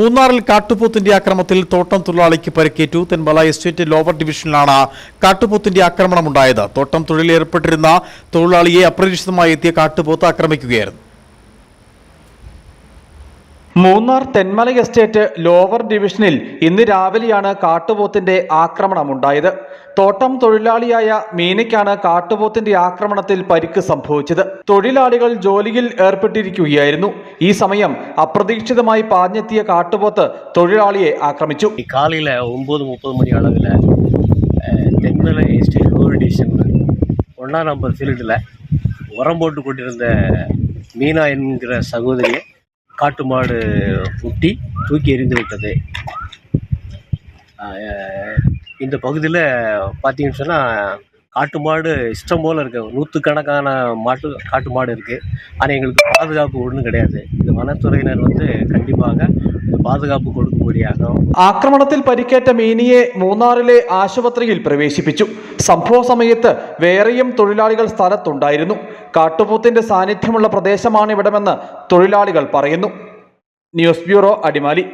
മൂന്നാറിൽ കാട്ടുപോത്തിന്റെ ആക്രമത്തിൽ തോട്ടം തൊഴിലാളിക്ക് പരിക്കേറ്റു. തെന്മല എസ്റ്റേറ്റ് ലോവർ ഡിവിഷനിലാണ് കാട്ടുപോത്തിന്റെ ആക്രമണം ആക്രമണമുണ്ടായത്. തോട്ടം തൊഴിലേർപ്പെട്ടിരുന്ന തൊഴിലാളിയെ അപ്രതീക്ഷിതമായി എത്തിയ കാട്ടുപോത്ത് ആക്രമിക്കുകയായിരുന്നു. മൂന്നാർ തെന്മല എസ്റ്റേറ്റ് ലോവർ ഡിവിഷനിൽ ഇന്ന് രാവിലെയാണ് കാട്ടുപോത്തിന്റെ ആക്രമണമുണ്ടായത് തോട്ടം തൊഴിലാളിയായ മീനയ്ക്കാണ് കാട്ടുപോത്തിന്റെ ആക്രമണത്തിൽ പരിക്ക് സംഭവിച്ചത് തൊഴിലാളികൾ ജോലിയിൽ ഏർപ്പെട്ടിരിക്കുകയായിരുന്നു ഈ സമയം അപ്രതീക്ഷിതമായി പാഞ്ഞെത്തിയ കാട്ടുപോത്ത് തൊഴിലാളിയെ ആക്രമിച്ചു காலையில் ஒம்பது முப்பது மணி அளவில் தென்மலை எஸ்டேட் லோவர் டிவிஷன் ஒன்றாம் நம்பர் ஃபீல்டில் உரம் போட்டு கொண்டிருந்த மீனா என்கிற சகோதரியை காட்டு மாடு முட்டி தூக்கி எறிந்து விட்டது. இந்த பகுதியில் பார்த்தீங்கன்னு சொன்னால் காட்டு மாடு இஷ்டம் போல் இருக்கு. நூற்றுக்கணக்கான மாட்டு காட்டு மாடு இருக்குது ஆனால் எங்களுக்கு பாதுகாப்பு ஒன்றும் கிடையாது. இந்த வனத்துறையினர் வந்து கண்டிப்பாக பாதுகாப்பு கொடுக்கும்படியாக ആക്രമണത്തിൽ പരിക്കേറ്റ മീനിയെ മൂന്നാറിലെ ആശുപത്രിയിൽ പ്രവേശിപ്പിച്ചു സംഭവ സമയത്ത് വേറെയും തൊഴിലാളികൾ സ്ഥലത്തുണ്ടായിരുന്നു കാട്ടുപോത്തിന്റെ സാന്നിധ്യമുള്ള പ്രദേശമാണ് ഇവിടമെന്ന് തൊഴിലാളികൾ പറയുന്നു ന്യൂസ് ബ്യൂറോ അടിമാലി